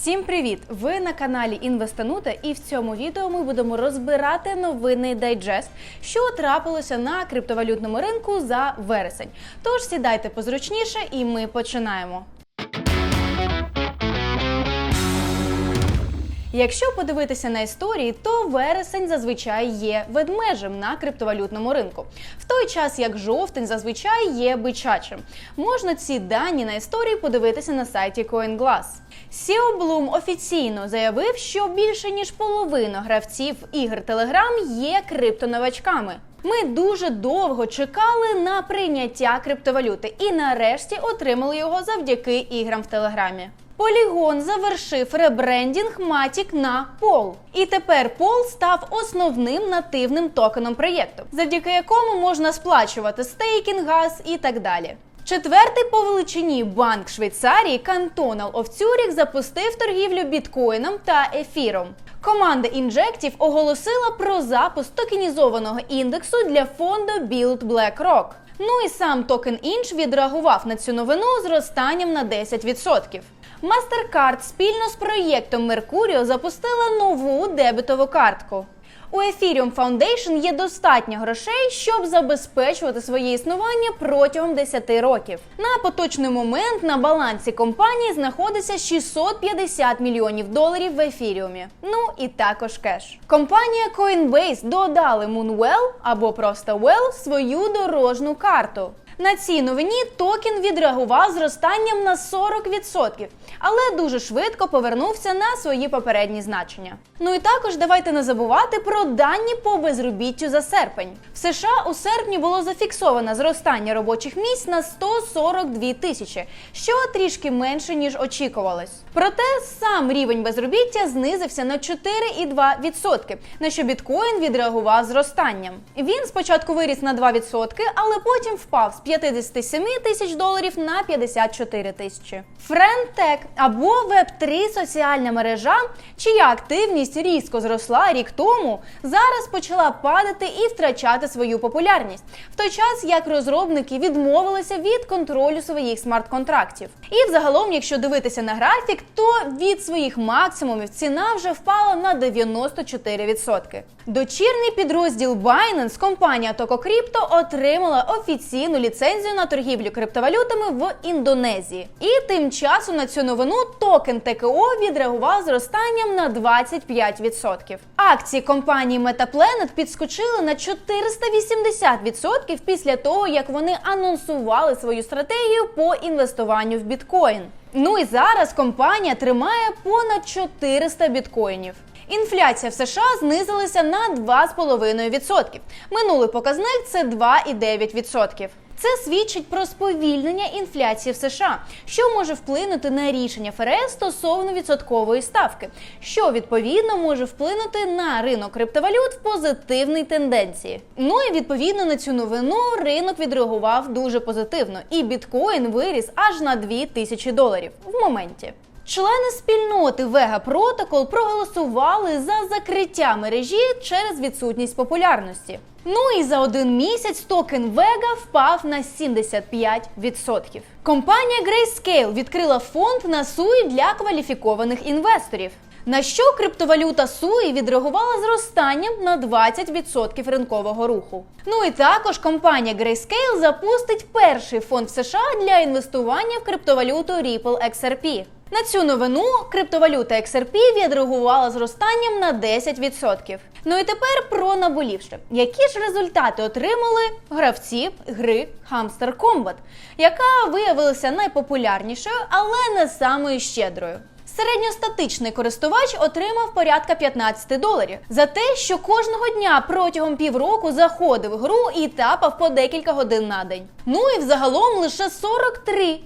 Всім привіт! Ви на каналі Інвестанута, і в цьому відео ми будемо розбирати новинний дайджест, що трапилося на криптовалютному ринку за вересень. Тож сідайте позручніше, і ми починаємо. Якщо подивитися на історії, то вересень зазвичай є ведмежим на криптовалютному ринку, в той час як жовтень зазвичай є бичачим. Можна ці дані на історії подивитися на сайті CoinGlass. Сіо Блум офіційно заявив, що більше ніж половина гравців ігр Telegram є криптоновачками. Ми дуже довго чекали на прийняття криптовалюти і нарешті отримали його завдяки іграм в Телеграмі. Полігон завершив ребрендінг Matic на Пол. І тепер Пол став основним нативним токеном проєкту, завдяки якому можна сплачувати стейкінг, газ і так далі. Четвертий по величині банк Швейцарії Cantonal of Zurich запустив торгівлю біткоїном та ефіром. Команда інжектів оголосила про запуск токенізованого індексу для фонду Build BlackRock. Ну і сам токен інч відреагував на цю новину зростанням на 10%. MasterCard спільно з проєктом Mercurio запустила нову дебетову картку. У Ethereum Foundation є достатньо грошей, щоб забезпечувати своє існування протягом 10 років. На поточний момент на балансі компанії знаходиться 650 мільйонів доларів в ефіріумі. Ну і також кеш. Компанія Coinbase додали Moonwell або просто Well свою дорожну карту. На цій новині токен відреагував зростанням на 40%, але дуже швидко повернувся на свої попередні значення. Ну і також давайте не забувати про дані по безробіттю за серпень. В США у серпні було зафіксовано зростання робочих місць на 142 тисячі, що трішки менше ніж очікувалось. Проте сам рівень безробіття знизився на 4,2%, на що біткоін відреагував зростанням. Він спочатку виріс на 2%, але потім впав з 57 тисяч доларів на 54 тисячі. Френдтек або Web3 соціальна мережа, чия активність різко зросла рік тому, зараз почала падати і втрачати свою популярність, в той час як розробники відмовилися від контролю своїх смарт-контрактів. І взагалом, якщо дивитися на графік, то від своїх максимумів ціна вже впала на 94%. Дочірний підрозділ Binance, компанія TokoCrypto отримала офіційну ліцензію на торгівлю криптовалютами в Індонезії. І тим часом на цю новину токен ТКО відреагував зростанням на 25%. Акції компанії MetaPlanet підскочили на 480% після того, як вони анонсували свою стратегію по інвестуванню в біткоін. Ну і зараз компанія тримає понад 400 біткоїнів. Інфляція в США знизилася на 2,5%. Минулий показник це 2,9%. Це свідчить про сповільнення інфляції в США, що може вплинути на рішення ФРС стосовно відсоткової ставки, що відповідно може вплинути на ринок криптовалют в позитивній тенденції. Ну і відповідно на цю новину ринок відреагував дуже позитивно, і біткоін виріс аж на 2 тисячі доларів в моменті. Члени спільноти Вега Протокол проголосували за закриття мережі через відсутність популярності. Ну і за один місяць токен Vega впав на 75%. Компанія Grayscale відкрила фонд на суї для кваліфікованих інвесторів. На що криптовалюта Суї відреагувала зростанням на 20% ринкового руху. Ну і також компанія Grayscale запустить перший фонд в США для інвестування в криптовалюту Ripple XRP. На цю новину криптовалюта XRP відреагувала зростанням на 10%. Ну і тепер про наболівше. Які ж результати отримали гравці гри Hamster Combat, яка виявилася найпопулярнішою, але не самою щедрою. Середньостатичний користувач отримав порядка 15 доларів за те, що кожного дня протягом півроку заходив гру і тапав по декілька годин на день. Ну і взагалом лише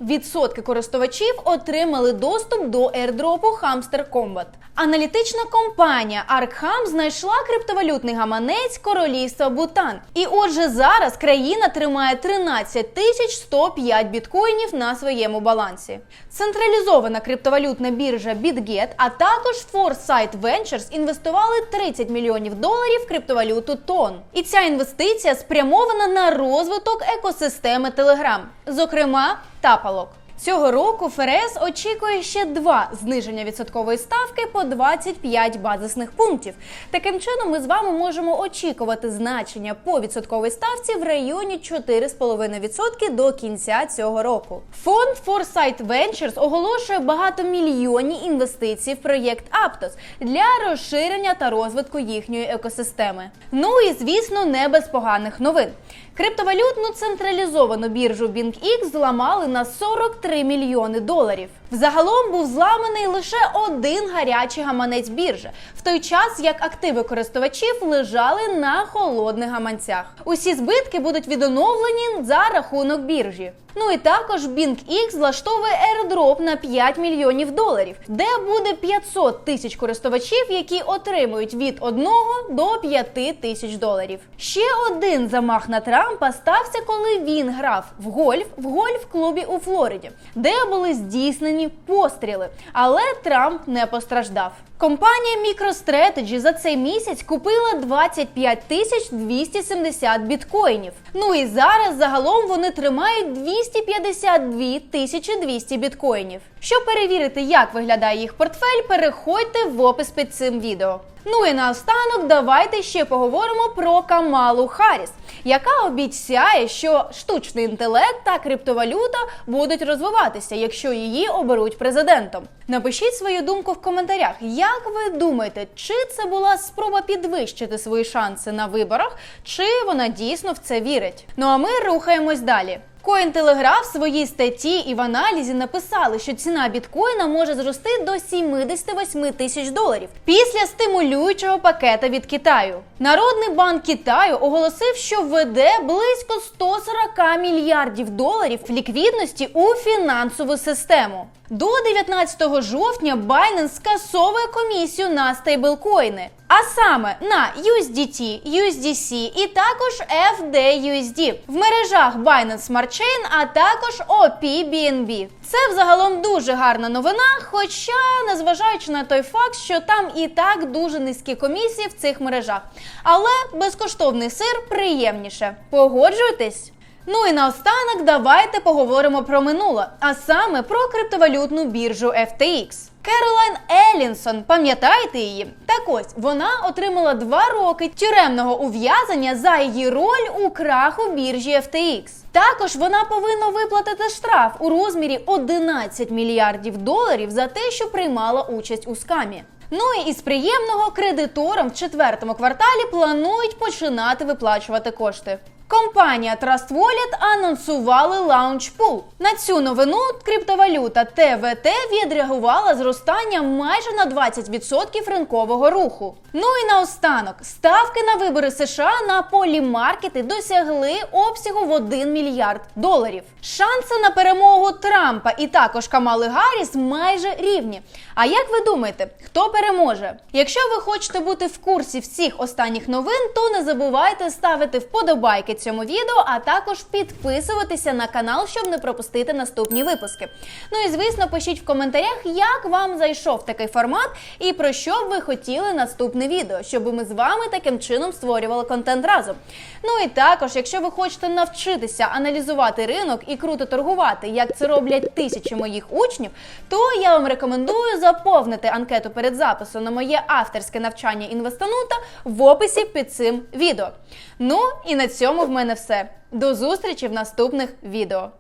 43% користувачів отримали доступ до ердропу Hamster Combat. Аналітична компанія Arkham знайшла криптовалютний гаманець королівства Бутан. І отже, зараз країна тримає 13 тисяч 105 біткоїнів на своєму балансі. Централізована криптовалютна біржа BitGet, а також Foresight Ventures інвестували 30 мільйонів доларів в криптовалюту ТОН. І ця інвестиція спрямована на розвиток екосистеми Telegram, зокрема тапалок. Цього року ФРС очікує ще два зниження відсоткової ставки по 25 базисних пунктів. Таким чином, ми з вами можемо очікувати значення по відсотковій ставці в районі 4,5% до кінця цього року. Фонд Foresight Ventures оголошує багатомільйонні інвестиції в проєкт Aptos для розширення та розвитку їхньої екосистеми. Ну і звісно, не без поганих новин. Криптовалютну централізовану біржу BingX зламали на 43 мільйони доларів. Взагалом був зламаний лише один гарячий гаманець біржі, в той час як активи користувачів лежали на холодних гаманцях. Усі збитки будуть відоновлені за рахунок біржі. Ну і також BingX влаштовує airdrop на 5 мільйонів доларів, де буде 500 тисяч користувачів, які отримують від 1 до 5 тисяч доларів. Ще один замах на Трампа стався, коли він грав в гольф в гольф-клубі у Флориді, де були здійснені постріли, але Трамп не постраждав. Компанія MicroStrategy за цей місяць купила 25 тисяч 270 біткоїнів. Ну і зараз загалом вони тримають 252 тисячі 200 біткоїнів. Щоб перевірити, як виглядає їх портфель, переходьте в опис під цим відео. Ну і наостанок давайте ще поговоримо про Камалу Харріс, яка обіцяє, що штучний інтелект та криптовалюта будуть розвиватися, якщо її оберуть президентом. Напишіть свою думку в коментарях. Як ви думаєте, чи це була спроба підвищити свої шанси на виборах, чи вона дійсно в це вірить? Ну а ми рухаємось далі. Коінтелеграф в своїй статті і в аналізі написали, що ціна біткоїна може зрости до 78 тисяч доларів після стимулюючого пакета від Китаю. Народний банк Китаю оголосив, що введе близько 140 мільярдів доларів ліквідності у фінансову систему. До 19 жовтня Binance скасовує комісію на стейблкоїни, а саме на USDT, USDC і також FDUSD в мережах Binance Smart Chain, а також OP-BNB. Це взагалом дуже гарна новина, хоча незважаючи на той факт, що там і так дуже низькі комісії в цих мережах. Але безкоштовний сир приємніше. Погоджуєтесь? Ну і наостанок давайте поговоримо про минуле, а саме про криптовалютну біржу FTX. Керолайн Елінсон, пам'ятаєте її? Так ось вона отримала два роки тюремного ув'язання за її роль у краху біржі FTX. Також вона повинна виплатити штраф у розмірі 11 мільярдів доларів за те, що приймала участь у скамі. Ну і із приємного кредиторам в четвертому кварталі планують починати виплачувати кошти. Компанія Trust Wallet анонсували лаунчпул. На цю новину криптовалюта ТВТ відреагувала зростанням майже на 20% ринкового руху. Ну і наостанок, ставки на вибори США на полімаркети досягли обсягу в 1 мільярд доларів. Шанси на перемогу Трампа і також Камали Гарріс майже рівні. А як ви думаєте, хто переможе? Якщо ви хочете бути в курсі всіх останніх новин, то не забувайте ставити вподобайки цьому відео, а також підписуватися на канал, щоб не пропустити наступні випуски. Ну і звісно, пишіть в коментарях, як вам зайшов такий формат і про що б ви хотіли наступне відео, щоб ми з вами таким чином створювали контент разом. Ну і також, якщо ви хочете навчитися аналізувати ринок і круто торгувати, як це роблять тисячі моїх учнів, то я вам рекомендую заповнити анкету перед записом на моє авторське навчання інвестанута в описі під цим відео. Ну і на в мене все. До зустрічі в наступних відео.